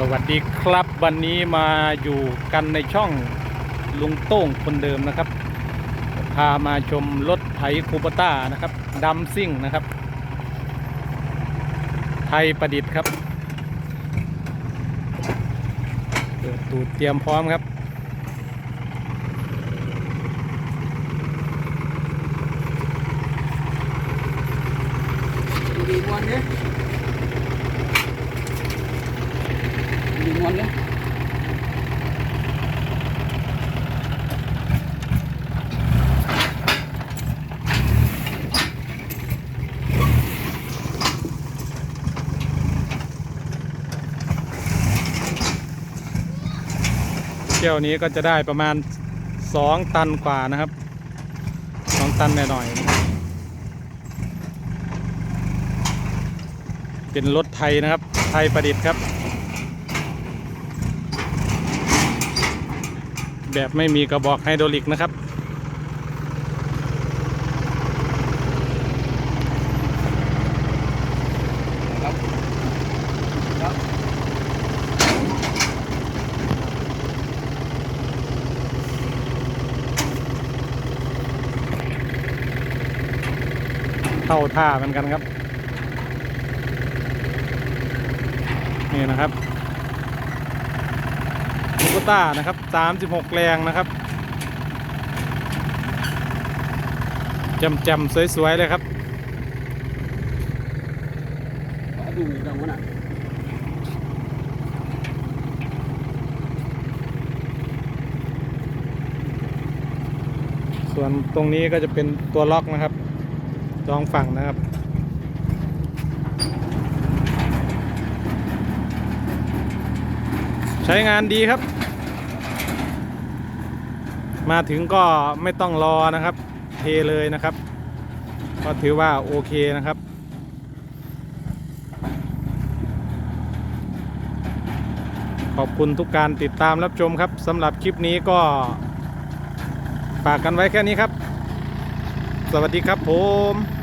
สวัสดีครับวันนี้มาอยู่กันในช่องลุงโต้งคนเดิมนะครับ พามาชมรถไถคูปต้านะครับดัมซิ่งนะครับ ไทยประดิษฐ์ครับเปิดตูดเตรียมพร้อมครับ ดีมวนเนวนเนี่ยเที่ยวนี้ก็จะได้ประมาณ 2 ตันกว่านะครับ 2 ตันหน่อยๆนเป็นรถไทยนะครับ ไทยประดิษฐ์ครับ แบบไม่มีกระบอกไฮดรอลิกนะครับ เข้าท่าเหมือนกันครับ นี่นะครับ ลูกต้านะครับ 36 แรงนะครับจำๆสวย ๆ เลยครับขอดูตรงนั้นอะส่วนตรงนี้ก็จะเป็นตัวล็อกนะครับสองฝั่งนะครับ ใช้งานดีครับ มาถึงก็ไม่ต้องรอนะครับ เทเลยนะครับ ก็ถือว่าโอเคนะครับขอบคุณทุกการติดตามรับชมครับสำหรับคลิปนี้ก็ฝากกันไว้แค่นี้ครับ สวัสดีครับผม